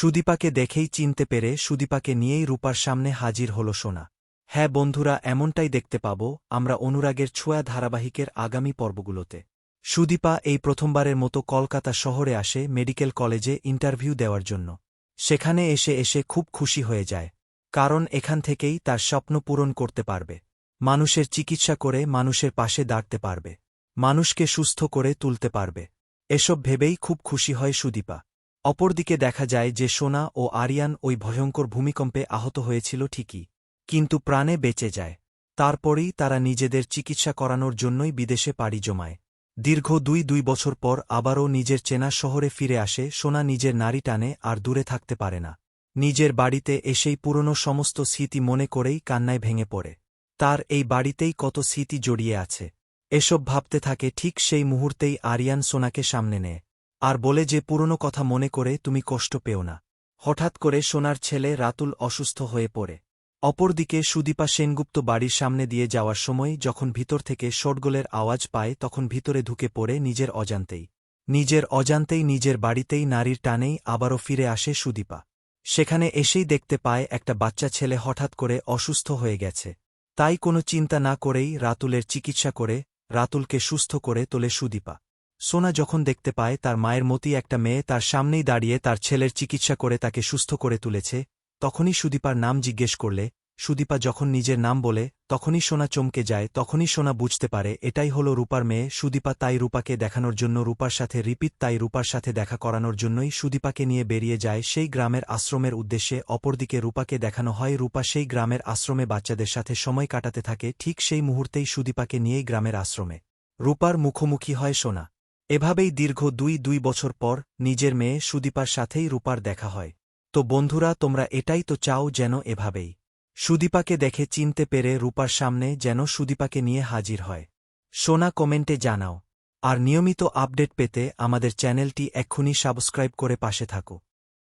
সুদীপাকে দেখেই চিনতে পেরে সুদীপাকে নিয়েই রূপার সামনে হাজির হল সোনা। হ্যাঁ বন্ধুরা, এমনটাই দেখতে পাব আমরা অনুরাগের ছোঁয়া ধারাবাহিকের আগামী পর্বগুলোতে। সুদীপা এই প্রথমবারের মতো কলকাতা শহরে আসে মেডিকেল কলেজে ইন্টারভিউ দেওয়ার জন্য। সেখানে এসে এসে খুব খুশি হয়ে যায়। কারণ এখান থেকেই তার স্বপ্ন পূরণ করতে পারবে। মানুষের চিকিৎসা করে মানুষের পাশে দাঁড়তে পারবে। মানুষকে সুস্থ করে তুলতে পারবে। এসব ভেবেই খুব খুশি হয় সুদীপা। অপরদিকে দেখা যায় যে সোনা ও আরিয়ান ওই ভয়ঙ্কর ভূমিকম্পে আহত হয়েছিল ঠিকই, কিন্তু প্রাণে বেঁচে যায়। তারপরেই তারা নিজেদের চিকিৎসা করানোর জন্যই বিদেশে পাড়ি জমায়। দীর্ঘ দুই দুই বছর পর আবারও নিজের চেনা শহরে ফিরে আসে সোনা নিজের নারী টানে আর দূরে থাকতে পারে না। নিজের বাড়িতে এসেই পুরনো সমস্ত স্মৃতি মনে করেই কান্নায় ভেঙে পড়ে। তার এই বাড়িতেই কত স্মৃতি জড়িয়ে আছে। এসব ভাবতে থাকে ঠিক সেই মুহূর্তেই আরিয়ান সোনাকে সামনে নেয়। আর বলে যে পুরনো কথা মনে করে তুমি কষ্ট পেও না। হঠাৎ করে সোনার ছেলে রাতুল অসুস্থ হয়ে পড়ে। অপরদিকে সুদীপা সেনগুপ্ত বাড়ির সামনে দিয়ে যাওয়ার সময় যখন ভিতর থেকে শোটগোলের আওয়াজ পায় তখন ভিতরে ঢুকে পড়ে নিজের অজান্তেই। নিজের অজান্তেই নিজের বাড়িতেই নারীর টানেই আবারও ফিরে আসে সুদীপা। সেখানে এসেই দেখতে পায় একটা বাচ্চা ছেলে হঠাৎ করে অসুস্থ হয়ে গেছে। তাই কোনো চিন্তা না করেই রাতুলের চিকিৎসা করে রাতুলকে সুস্থ করে তোলে সুদীপা। সোনা যখন দেখতে পায়, তার মায়ের মতি একটা মেয়ে তার সামনেই দাঁড়িয়ে তার ছেলের চিকিৎসা করে তাকে সুস্থ করে তুলেছে, তখনই সুদীপার নাম জিজ্ঞেস করলে, সুদীপা যখন নিজের নাম বলে, তখনই সোনা চমকে যায়, তখনই সোনা বুঝতে পারে, এটাই হলো রূপার মেয়ে, সুদীপা তাই রূপাকে দেখানোর জন্য রূপার সাথে, রিপিত তাই রূপার সাথে দেখা করানোর জন্যই সুদীপাকে নিয়ে বেরিয়ে যায় সেই গ্রামের আশ্রমের উদ্দেশ্যে, অপরদিকে রূপাকে দেখানো হয়, রূপা সেই গ্রামের আশ্রমে বাচ্চাদের সাথে সময় কাটাতে থাকে, ঠিক সেই মুহূর্তেই সুদীপাকে নিয়েই গ্রামের আশ্রমে। রূপার মুখোমুখি হয় সোনা। এভাবেই দীর্ঘ দুই দুই বছর পর নিজের মেয়ে সুদীপার সাথেই রূপার দেখা হয়। তো বন্ধুরা, তোমরা এটাই তো চাও যেন এভাবেই। সুদীপাকে দেখে চিনতে পেরে রূপার সামনে যেন সুদীপাকে নিয়ে হাজির হয়। সোনা কমেন্টে জানাও। আর নিয়মিত আপডেট পেতে আমাদের চ্যানেলটি এক্ষুনি সাবস্ক্রাইব করে পাশে থাকো।